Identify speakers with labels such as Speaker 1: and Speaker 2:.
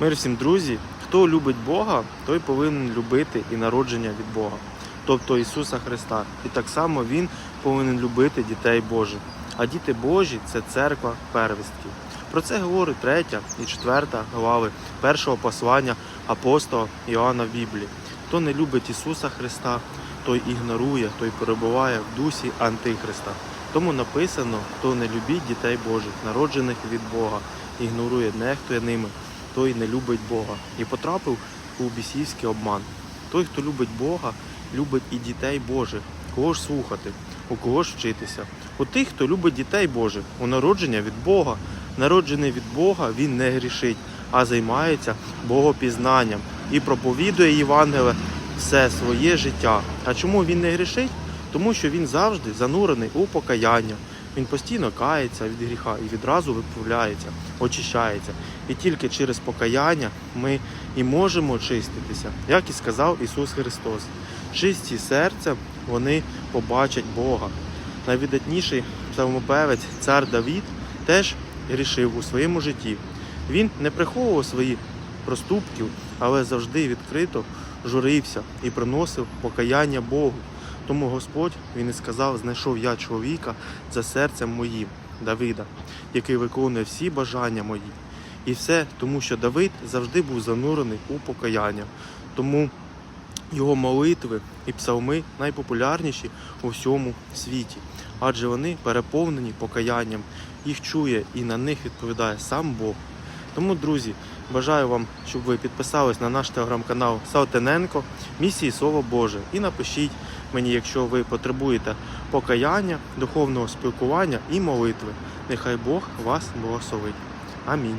Speaker 1: Мир всім друзі, хто любить Бога, той повинен любити і народження від Бога, тобто Ісуса Христа. І так само Він повинен любити дітей Божих. А діти Божі це церква первістків. Про це говорить третя і четверта глави першого послання апостола Іоанна в Біблії. Хто не любить Ісуса Христа, той ігнорує, той перебуває в дусі Антихриста. Тому написано, хто не любить дітей Божих, народжених від Бога, ігнорує, нехтує ними, той не любить Бога і потрапив у бісівський обман. Той, хто любить Бога, любить і дітей Божих. Кого ж слухати, у кого ж вчитися? У тих, хто любить дітей Божих, у народження від Бога. Народжений від Бога, він не грішить, а займається богопізнанням і проповідує Євангеле все своє життя. А чому він не грішить? Тому що він завжди занурений у покаяння. Він постійно кається від гріха і відразу виправляється, очищається. І тільки через покаяння ми і можемо очиститися, як і сказав Ісус Христос. Чисті серцем вони побачать Бога. Найвидатніший псалмопевець цар Давід теж грішив у своєму житті. Він не приховував свої проступків, але завжди відкрито журився і приносив покаяння Богу. Тому Господь він і сказав: знайшов я чоловіка за серцем моїм, Давида, який виконує всі бажання мої. І все тому, що Давид завжди був занурений у покаяння. Тому його молитви і псалми найпопулярніші у всьому світі, адже вони переповнені покаянням, їх чує і на них відповідає сам Бог. Тому, друзі, бажаю вам, щоб ви підписались на наш телеграм-канал Салтененко, місії Слово Боже, і напишіть мені, якщо ви потребуєте покаяння, духовного спілкування і молитви. Нехай Бог вас благословить. Амінь.